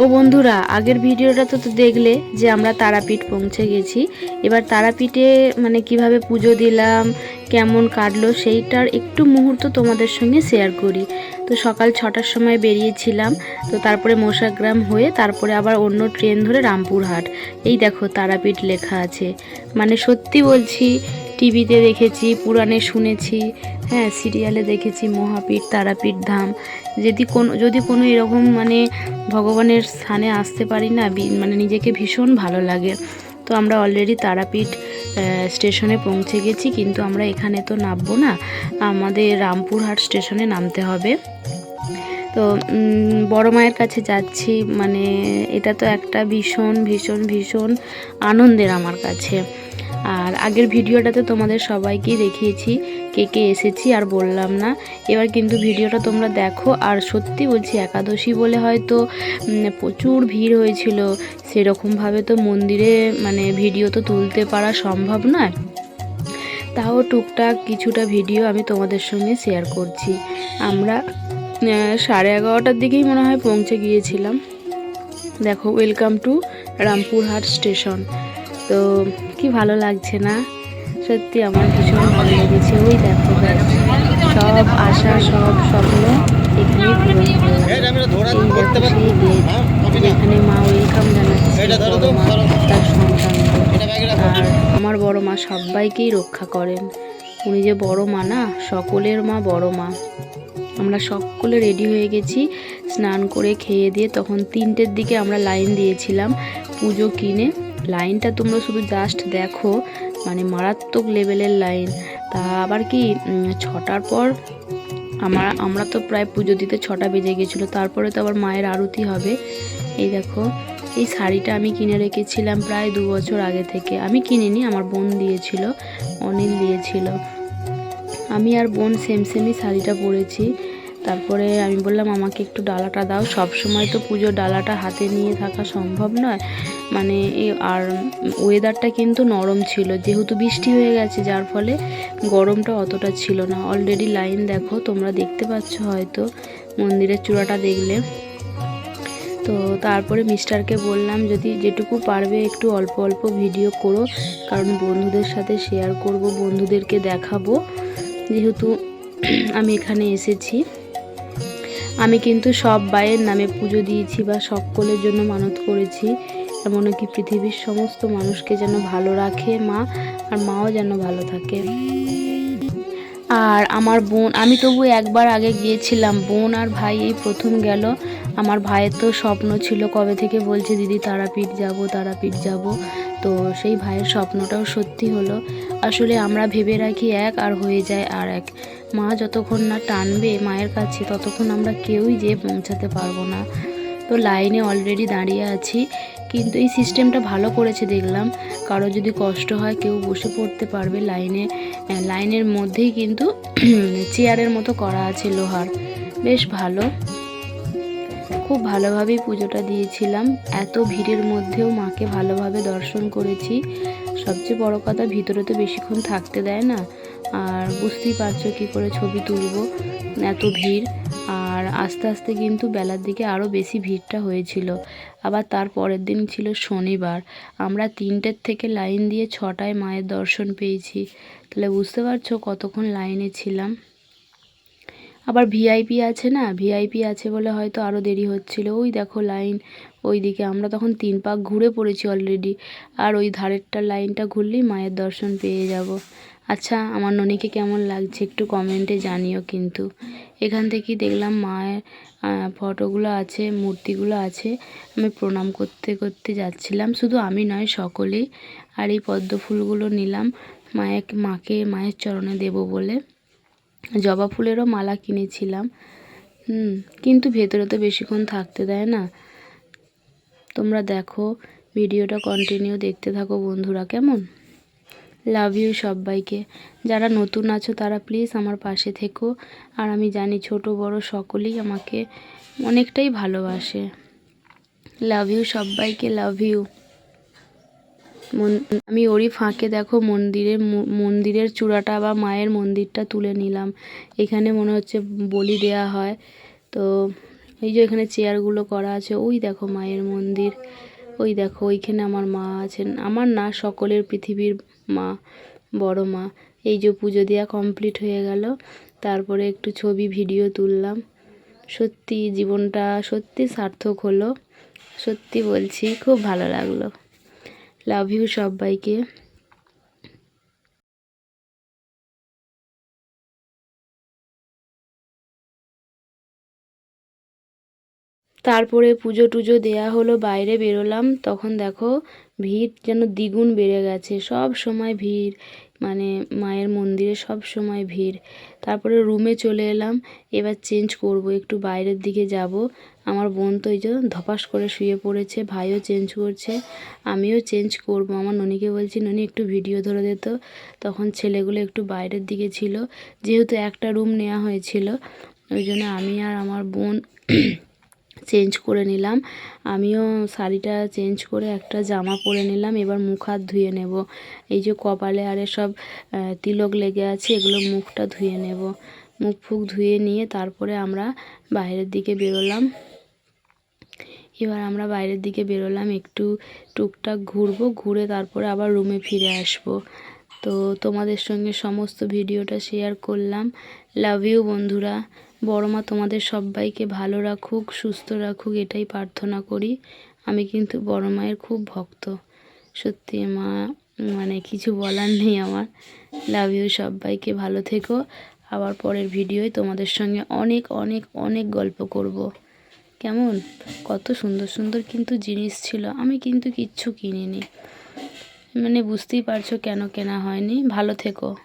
ও বন্ধুরা, আগের ভিডিওটা তো তো দেখলে যে আমরা তারাপীঠ পৌঁছে গেছি। এবার তারাপীঠে মানে কীভাবে পুজো দিলাম, কেমন কাটলো সেইটার একটু মুহূর্ত তোমাদের সঙ্গে শেয়ার করি। তো সকাল ছটার সময় বেরিয়েছিলাম, তো তারপরে মশাগ্রাম হয়ে তারপরে আবার অন্য ট্রেন ধরে রামপুরহাট। এই দেখো তারাপীঠ লেখা আছে। মানে সত্যি বলছি টিভিতে দেখেছি, পুরাণে শুনেছি হ্যাঁ সিরিয়ালে দেখেছি মহাপীঠ তারাপীঠ ধাম। যদি কোনো যদি কোনো এরকম মানে ভগবানের স্থানে আসতে পারি না মানে নিজেকে ভীষণ ভালো লাগে। তো আমরা অলরেডি তারাপীঠ স্টেশনে পৌঁছে গেছি, কিন্তু আমরা এখানে তো নামবো না। আমাদের রামপুরহাট স্টেশনে নামতে হবে। তো বড় মায়ের কাছে যাচ্ছি মানে এটা তো একটা ভীষণ ভীষণ ভীষণ আনন্দের আমার কাছে। আর আগের ভিডিওটাতে তোমাদের সবাইকেই দেখিয়েছি, কে কে এসেছি আর বললাম না। এবার কিন্তু ভিডিওটা তোমরা দেখো, আর সত্যি বলছি একাদশী বলে হয়তো প্রচুর ভিড় হয়েছিল। সেরকমভাবে তো মন্দিরে মানে ভিডিও তো তুলতে পারা সম্ভব নয়। তাও টুকটাক কিছুটা ভিডিও আমি তোমাদের সঙ্গে শেয়ার করছি। আমরা সাড়ে এগারোটার দিকেই মনে হয় পৌঁছে গিয়েছিলাম। দেখো, ওয়েলকাম টু রামপুরহাট স্টেশন। তো কি ভালো লাগছে না? সত্যি আমার ভীষণ ভালো লেগেছে। ওই দেখো সব আশা সব স্বপ্ন সেই গেট যেখানে মা ওয়েলকাম জানাচ্ছে তার আর আমার বড় মা সবাইকেই রক্ষা করেন। উনি যে বড় মা না সকলের মা বড় মা আমরা সকলে রেডি হয়ে গেছি স্নান করে খেয়ে দিয়ে তখন তিনটের দিকে আমরা লাইন দিয়েছিলাম পুজো কিনে। লাইনটা তোমরা শুধু জাস্ট দেখো মানে মারাত্মক লেভেলের লাইন। তা আবার কি ছটার পর আমরা আমরা তো প্রায় পুজো দিতে ছটা বেজে গেছিল, তারপরে তো আবার মায়ের আরতি হবে। এই দেখো, এই শাড়িটা আমি কিনে রেখেছিলাম প্রায় দু বছর আগে থেকে। আমি কিনিনি, আমার বোন দিয়েছিল, অনিল দিয়েছিল। আমি আর বোন সেম সেমই শাড়িটা পরেছি। তারপরে আমি বললাম, আমাকে একটু ডালাটা দাও। সব সময় তো পুজোর ডালাটা হাতে নিয়ে থাকা সম্ভব নয়। মানে আর ওয়েদারটা কিন্তু নরম ছিল। যেহেতু বৃষ্টি হয়ে গেছে, যার ফলে গরমটা অতটা ছিল না। অলরেডি লাইন দেখো, তোমরা দেখতে পাচ্ছ হয়তো, মন্দিরের চূড়াটা দেখলে। তো তারপরে মিস্টারকে বললাম, যদি যেটুকু পারবে, একটু অল্প অল্প ভিডিও করো। কারণ বন্ধুদের সাথে শেয়ার করব, বন্ধুদেরকে দেখাবো। যেহেতু আমি এখানে এসেছি। আমি কিন্তু সব বায়ের নামে পুজো দিয়েছি বা সকলের জন্য মানত করেছি। এমনকি পৃথিবীর সমস্ত মানুষকে যেন ভালো রাখে মা আর মাও যেন ভালো থাকে। আর আমার বোন, আমি তবু একবার আগে গিয়েছিলাম। বোন আর ভাই এই প্রথম গেল। আমার ভাইয়ের তো স্বপ্ন ছিল কবে থেকে বলছে, দিদি, তারাপীঠ যাব তারাপীঠ যাব। তো সেই ভাইয়ের স্বপ্নটাও সত্যি হলো। আসলে আমরা ভেবে রাখি এক আর হয়ে যায় আর এক। মা যতক্ষণ না টানবে মায়ের কাছে, ততক্ষণ আমরা কেউই যেয়ে পৌঁছাতে পারব না। তো লাইনে অলরেডি দাঁড়িয়ে আছি। কিন্তু এই সিস্টেমটা ভালো করেছে দেখলাম। কারও যদি কষ্ট হয়, কেউ বসে পড়তে পারবে লাইনে। লাইনের মধ্যেই কিন্তু চেয়ারের মতো করা আছে লোহার। বেশ ভালো। খুব ভালোভাবেই পুজোটা দিয়েছিলাম। এত ভিড়ের মধ্যেও মাকে ভালোভাবে দর্শন করেছি। সবচেয়ে বড় কথা, ভিতরে তো বেশিক্ষণ থাকতে দেয় না। আর বুঝতেই পারছ কী করে ছবি তুলবো। এত ভিড়। আর আস্তে আস্তে কিন্তু বেলার দিকে আরও বেশি ভিড়টা হয়েছিল। আবার তার পরের দিন ছিল শনিবার। আমরা তিনটের থেকে লাইন দিয়ে ছটায় মায়ের দর্শন পেয়েছি। তাহলে বুঝতে পারছ কতক্ষণ লাইনে ছিলাম? আবার ভিআইপি আছে না? ভিআইপি আছে বলে হয়তো আরও দেরি হচ্ছিল। ওই দেখো লাইন ওই দিকে আমরা তখন তিন পাক ঘুরে পড়েছি অলরেডি আর ওই ধারেরটা লাইনটা ঘুরলেই মায়ের দর্শন পেয়ে যাব। আচ্ছা আমার ননিকে কেমন লাগছে একটু কমেন্টে জানিও কিন্তু। এখান থেকেই দেখলাম মায়ের ফটোগুলো আছে, মূর্তিগুলো আছে। আমি প্রণাম করতে করতে যাচ্ছিলাম। শুধু আমি নয়, সকলেই। আর এই পদ্ম ফুলগুলো নিলাম। মায়ের, মাকে মায়ের চরণে দেব বলে। জবা ফুলেরও মালা কিনেছিলাম। হুম, কিন্তু ভেতরে তো বেশিক্ষণ থাকতে দেয় না। তোমরা দেখো, ভিডিওটা কন্টিনিউ দেখতে থাকো বন্ধুরা, কেমন? লাভ ইউ সবাইকে যারা নতুন আছো তারা প্লিজ আমার পাশে থেকো। আর আমি জানি ছোট, বড় সকলেই আমাকে অনেকটাই ভালোবাসে। লাভ ইউ সবাইকে লাভ ইউ আমি ওরই ফাঁকে দেখো মন্দিরের মন্দিরের চূড়াটা বা মায়ের মন্দিরটা তুলে নিলাম। এখানে মনে হচ্ছে বলি দেয়া হয়। তো এই যে এখানে চেয়ারগুলো করা আছে, ওই দেখো মায়ের মন্দির। ওই দেখো, ওইখানে আমার মা আছেন। আমার না, সকলের পৃথিবীর মা, বড় মা। এই যে পুজো দেওয়া কমপ্লিট হয়ে গেল। তারপরে একটু ছবি ভিডিও তুললাম। সত্যি জীবনটা সত্যি সার্থক হলো। সত্যি বলছি, খুব ভালো লাগল। লাভ ইউ সবাইকে। তারপরে পুজো টুজো দেয়া হলো, বাইরে বেরোলাম। তখন দেখো ভিড় যেন দ্বিগুণ বেড়ে গেছে। সব সময় ভিড় মানে মায়ের মন্দিরে সব সময় ভিড়। তারপরে রুমে চলে এলাম, এবার চেঞ্জ করব, একটু বাইরের দিকে যাব। আমার বোন তো এই যে ধপাস করে শুয়ে পড়েছে, ভাইও চেঞ্জ করছে, আমিও চেঞ্জ করব। আমার ননিকে বলছি, ননি, একটু ভিডিও ধরে দিত তখন ছেলেগুলো একটু বাইরের দিকে ছিল, যেহেতু একটা রুম নেওয়া হয়েছিল, ওই জন্য আমি আর আমার বোন চেঞ্জ করে নিলাম। আমিও শাড়িটা চেঞ্জ করে একটা জামা পরে নিলাম, এবার মুখ হাত ধুয়ে নেব। এই যে কপালে আর সব তিলক লেগে আছে, এগুলো মুখটা ধুয়ে নেব। মুখ ফুক ধুয়ে নিয়ে তারপরে আমরা বাইরের দিকে বেরোলাম। এবার আমরা বাইরের দিকে বেরোলাম, একটু টুকটাক ঘুরবো, ঘুরে তারপরে আবার রুমে ফিরে আসব। তো তোমাদের সঙ্গে সমস্ত ভিডিওটা শেয়ার করলাম। লাভ ইউ বন্ধুরা। বড় মা, তোমাদের সবাইকে ভালো রাখুক, সুস্থ রাখুক, এটাই প্রার্থনা করি। আমি কিন্তু বড় মায়ের খুব ভক্ত। সত্যি মা মানে কিছু বলার নেই আমার। লাভ ইউ সবাইকে, ভালো থেকো। আবার পরের ভিডিওয় তোমাদের সঙ্গে অনেক অনেক অনেক গল্প করব। কেমন? কত সুন্দর সুন্দর কিন্তু জিনিস ছিল। আমি কিন্তু কিচ্ছু কিনিনি। মানে বুঝতেই পারছ কেন কেনা হয়নি। ভালো থেকো।